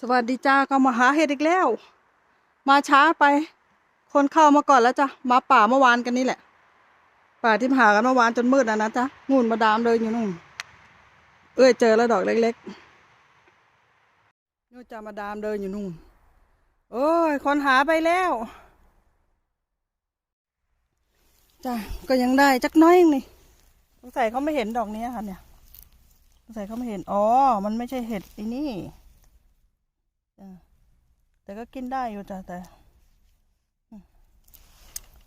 สวัสดีจ้าก็มาหาเห็ดอีกแล้ว มาช้าไป คนเข้ามาก่อนแล้วจ้ะมาป่าเมื่อวานกันนี่แหละ ป่าที่หากันเมื่อวานจนมืดนะนะจ๊ะงูนมาดามเลยอยู่นู่นเอ้ยเจอแล้วดอกเล็กๆนู่นจะมาดามเดินอยู่นู่นโอ้ยคนหาไปแล้วจ้ะก็ยังได้จักน้อยนี่สงสัยเขาไม่เห็นดอกนี้ค่ะเนี่ยสงสัยเขาไม่เห็นอ๋อมันไม่ใช่เห็ดไอ้นี่ แต่ก็กินได้อยู่จ้ะแต่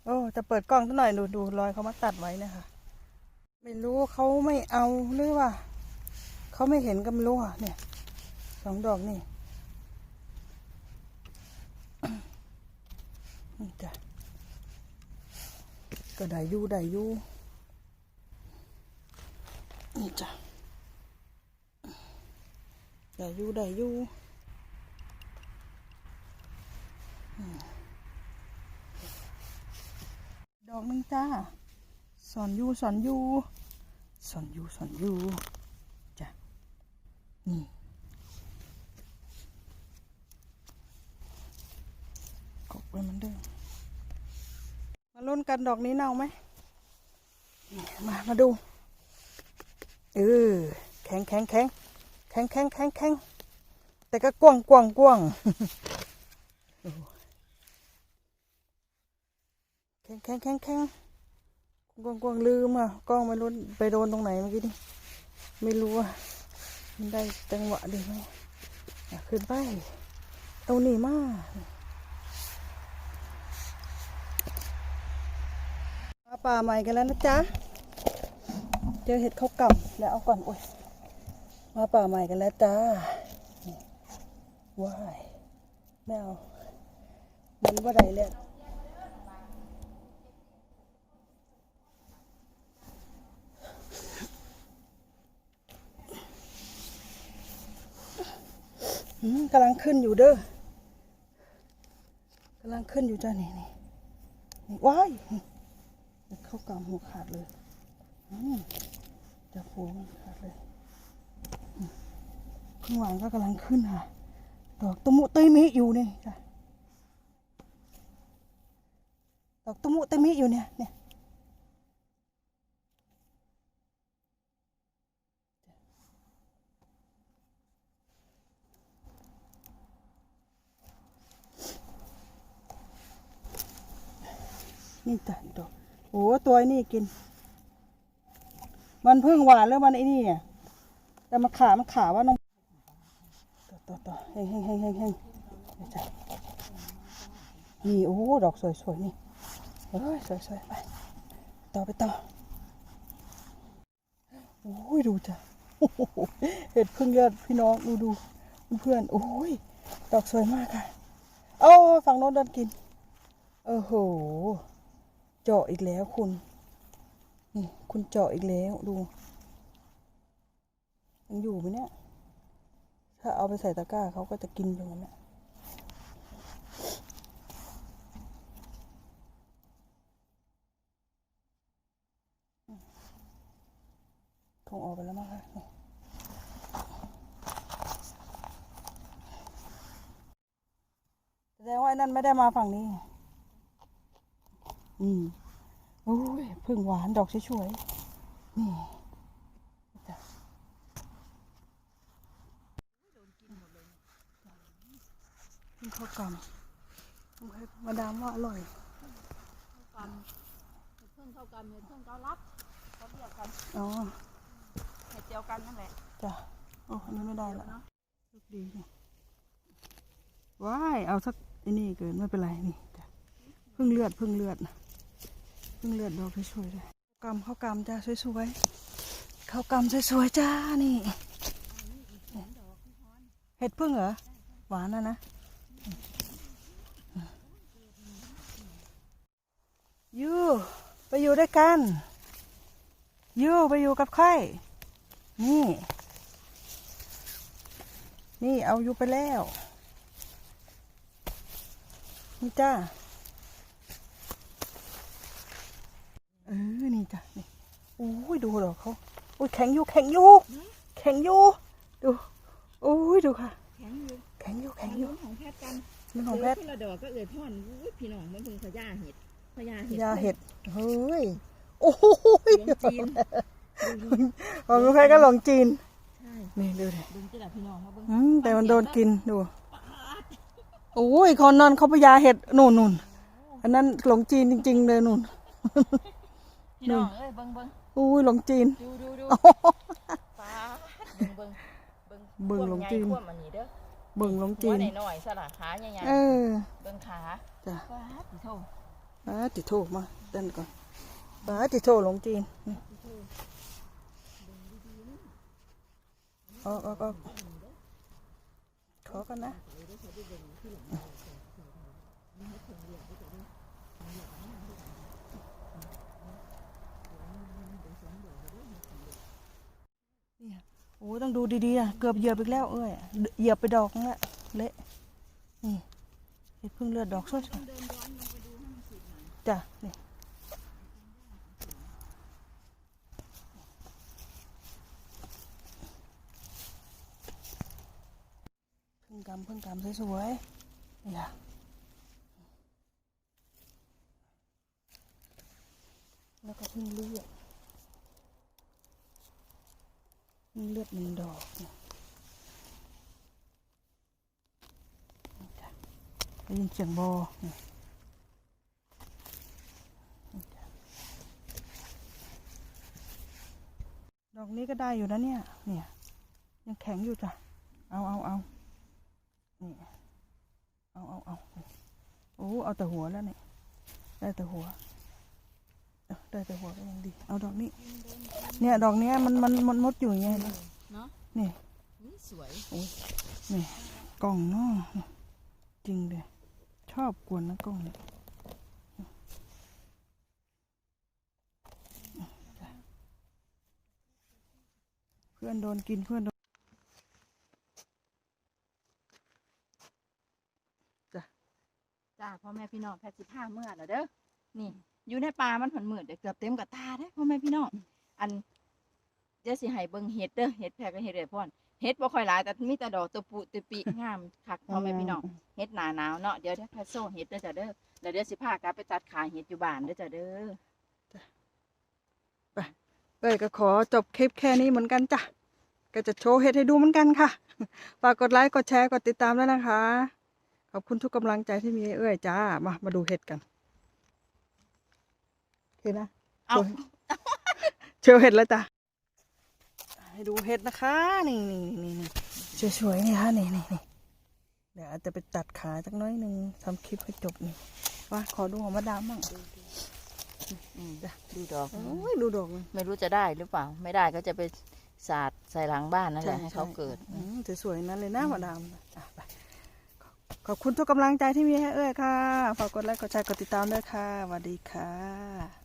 โอ้จะเปิดกล้องสักหน่อยดูดูรอยเขามาตัดไว้นะคะ ไม่รู้เขาไม่เอาหรือว่าเขาไม่เห็นก็ไม่รู้อะเนี่ยสองดอกนี่นี่จ้ะก็ได้อยู่ได้อยู่นี่จ้ะได้อยู่ได้อยู่ ดอกหนึง จ้า สอนยูสอนยูสอนยูสอนยูจ้ะ นี่ กบไว้มันเด้อมาลุ้นกันดอกนี้เน่าไหม มา มาดู เออ แข็งแข็งแข็งแข็งแข็งแข็งแข็งแต่ก็กว้างกว้างกว้าง ข็งแข็งแข็งแข็งกวงกวงลืมอะกล้องไม่รู้ไปโดนตรงไหนเมื่อกี้นี่ไม่รู้อะมันได้จังหวะดีไหมอะขึ้นไปตรงนี้มากมาป่าใหม่กันแล้วนะจ๊ะเจอเห็ดเขากำแล้วเอาก่อนโอ้ยมาป่าใหม่กันแล้วจ้าว้ายไม่เอามันว่าใดเลย กำลังขึ้นอยู่เด้อกำลังขึ้นอยู่จ้านี่นี่นี่ว้ายเข้ากำหัวขาดเลยจะโผล่มันขาดเลยข้างหลังก็กำลังขึ้นค่ะดอกตะมุเตมิอยู่นี่จ้ะดอกตะมุเตมิอยู่เนี่ยเนี่ย นี่จ้ะดอกโอ้ตัวไอ้นี่กิน มันเพิ่งหวานแล้วมันไอ้นี่เนี่ยแต่มาขามันขาว่าน้องต่อต่อต่อเฮงเฮงเฮงเฮงเฮงนี่โอ้ดอกสวยสวยๆนี่เอ้ยสวยสวยๆไปต่อไปต่อโอ้ยดูจ้ะเห็ดพึ่งยอดพี่น้องดูดูเพื่อนโอ้ยดอกสวยมากค่ะโอ้ฝั่งโน้นเดินกินโอ้โห เจาะอีกแล้วคุณ นี่คุณเจาะอีกแล้วดูยังอยู่ไหมเนี่ย ถ้าเอาไปใส่ตะกร้าเขาก็จะกินอยู่นั่นแหละคงออกไปแล้วมั้งคะแสดงว่าไอ้นั่นไม่ได้มาฝั่งนี้ อืมโอ้ยพึ่งหวานดอกสวยๆนี่จ้ะกินข้าวกล่ำผมให้มาดามว่าอร่อยกรรมเห็ดพึ่งเข้ากรรมเห็ดพึ่งเกาลัดเขาเรียกกันอ๋อเห็ดเดียวกันนั่นแหละจ้ะโอ้อันนี้ไม่ได้ละโชคดีนี่ว้ายเอาสักไอ้นี่เกินไม่เป็นไรนี่จ้ะพึ่งเลือดพึ่งเลือด พึ่งเลือดดอกสวยๆเลยข้าวกำข้าวกำจ้าสวยๆข้าวกำสวยๆจ้านี่เห็ดพึ่งเหรอหวานนะนะยูไปอยู่ด้วยกันยูไปอยู่กับใครนี่ นี่เอาอยู่ไปแล้ว นี่จ้า เออ นี่จ้ะนี่โอ้ยดูดอกเขาโอ้ยแข็งอยู่แข็งอยู่แข็งอยู่ดูโอ้ยดูค่ะ แข็งอยู่แข็งงอยู่แข็งอันอนี้ยู่ของแพทย์กันมันของแพทย์เจคนละดอกก็เอ่ยพ่อนอุ้ยพี่น้องมันเพิ่งพญาเห็ดพญาเห็ดยาเห็ดเฮ้ยโอ้โหหลวงจีนของน้องแพทย์ก็หลงจีนใช่นี่ดูดิเบิ่งจิล่ะพี่น้องมาเบิ่งอืมแต่มันโดนกินดูโอ้ยคอนนอนเขาพยาเห็ดนู่นนู่นอันนั้นหลงจีนจริง ๆ เลยนู่นพี่น้องเอ้ยเบิ่งเบิ่ง อุ้ยหลงจีน ดูดูดูฟ้าเบิ่งเบิ่งเบิ่งหลงจีน ควบอันนี้เด้อเบิ่งหลงหัจีวนหน่อยๆสละขาใหญ่เออๆเบิ่งขาจ้ะฟ้าพี่โทป้าติโทมาเต้นก่อนป้าติโทหลงจีนนี่ออกออกออกขอกันนะ เนี่ยโอ้ยต้องดูดีๆอะเกือบเหยียบอีกแล้วเอ้ยเหยียบไปดอกนึงละเละนี่เห็ดพึ่งเลือดดอกสดจ้ะนี่พึ่งกำพึ่งกำสวยๆนี่ค่ะแล้วก็พึ่งเลือด นี่เลือดหนึ่งดอกนี่นี่จ้ะได้ยินเสียงโบเนี่จ้ะดอกนี้ก็ได้อยู่นะเนี่ย เนี่ย ยังแข็งอยู่จ้ะ เอาเอาเอานี่เอาเอาเอาโอ้ เอาแต่หัวแล้วเนี่ย ได้แต่หัว ได้แต่หัวก็ยังดี เอาดอกนี้ เนี่ยดอกเนี้ยมันมันมันมดอยู่อย่างเงี้ยเห็นไหมเนาะนี่นี่สวยนี่กล่องเนาะจริงเลยชอบกวนนะกล้องเนี่ยเพื่อนโดนกินเพื่อนโดนจ้าพ่อแม่พี่น้องแพทย์สิผ้าเมื่อแล้วเด้อนี่ อยู่ในป่ามันผันมืดเดี๋ยวเกือบเต็มกับตาเด้อพ่อแม่พี่น้องอันเดี๋ยวสิให้เบิ่งเห็ดเด้อเห็ดแพรก็เห็ดเด้อพ่อนเห็ดบ่ค่อยหลายแต่มีแต่ดอกตะปุตะปิงามคักพ่อแม่พี่น้องเฮ็ดหนาหนาวเนาะเดี๋ยวเดี๋ยวแพทย์โซ่เฮ็ดเด้อจ้ะเด้อแล้วเดี๋ยวสิพากลับไปตัดขาเฮ็ดอยู่บ้านเด้อจ้ะเด้อเอ้ยก็ขอจบคลิปแค่นี้เหมือนกันจ้ะก็จะโชว์เห็ดให้ดูเหมือนกันค่ะฝากกดไลค์กดแชร์กดติดตามด้วยนะคะ ขอบคุณทุกกำลังใจที่มีให้เอ้ยจ้ามามาดูเห็ดกันโอ เคนะเอาโชว์เห็ดแล้วจ้ะให้ดูเห็ดนะคะ นี่นี่นี่นี่สวยๆนี่ค่ะนี่นี่นี่เดี๋ยวอาจจะไปตัดขาจักหน้อยหนึ่งทำคลิปให้จบนี่ว่าขอดูของมาดามบ้างอืมดูดอกโอ้ยดูดอกมันไม่รู้จะได้หรือเปล่า ไม่ได้ก็จะไปสาดใส่หลังบ้านนั่นแหละให้เขาเกิดอืมสวยๆนั้นเลยนะมาดามอะไปขอบคุณทุกกำลังใจที่มีให้เอ้ยค่ะ ฝากกดไลค์ กดแชร์ กดติดตามด้วยค่ะสวัสดีค่ะ